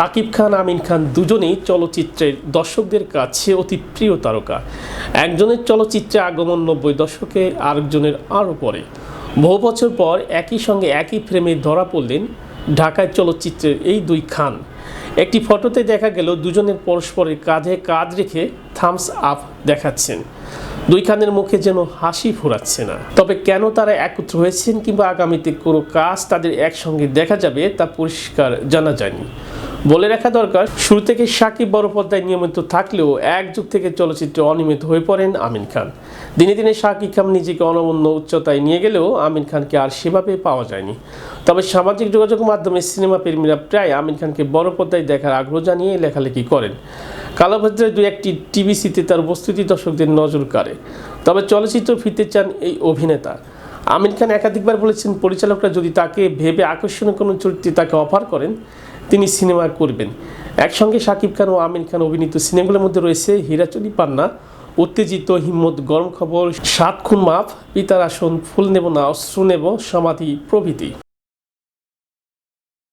শাকিব খান, আমিন খান দুজনেই চলচ্চিত্রের দর্শকদের কাছে অতি প্রিয় তারকা। একজনের চলচ্চিত্রে আগমন নব্বই দশকে, আরেকজনের আরও পরে। বহু বছর পর একই সঙ্গে একই ফ্রেমে ধরা পড়লেন ঢাকায় চলচ্চিত্রের এই দুই খান। একটি ফটোতে দেখা গেল, দুজনের পরস্পরের কাঁধে কাঁধ রেখে থামস আপ দেখাচ্ছেন। দুই খানের মুখে যেন হাসি ফোরাচ্ছে না। তবে কেন তারা একত্র হয়েছেন কিংবা আগামীতে কোনো কাজ তাদের একসঙ্গে দেখা যাবে তা পরিষ্কার জানা যায়নি। বলে রাখা দরকার, শুরু থেকে সাকিব বড় নিয়মিত থাকলেও এক যুগ থেকে চলচ্চিত্রে অনিয়মিত হয়ে পড়েন আমিন খান। দিনে দিনে সাকিব খান নিজেকে অনবন্য উচ্চতায় নিয়ে গেলেও আমিন খানকে আর সেভাবে পাওয়া যায়নি। তবে সামাজিক যোগাযোগ মাধ্যমে সিনেমা প্রেমীরা প্রায় আমিন খানকে বড় পর্দায় দেখার আগ্রহ জানিয়ে লেখালেখি করেন। কালোভদ্রের দু একটি টিভিসিতে তার উপস্থিতি দর্শকদের নজর কাড়ে। তবে চলচ্চিত্র ফিরতে চান এই অভিনেতা। আমির খান একাধিকবার বলেছেন, পরিচালকরা যদি তাকে ভেবে আকর্ষণীয় কোনো চরিত্রে তাকে অফার করেন, তিনি সিনেমা করবেন। একসঙ্গে শাকিব খান ও আমির খান অভিনীত সিনেমাগুলোর মধ্যে রয়েছে হীরাচলি পান্না, উত্তেজিত হিম্মত গরম খবর, সাত খুন মাফ, পিতার আসন ফুল নেব না অস্ত্র নেব সমাধি প্রভৃতি।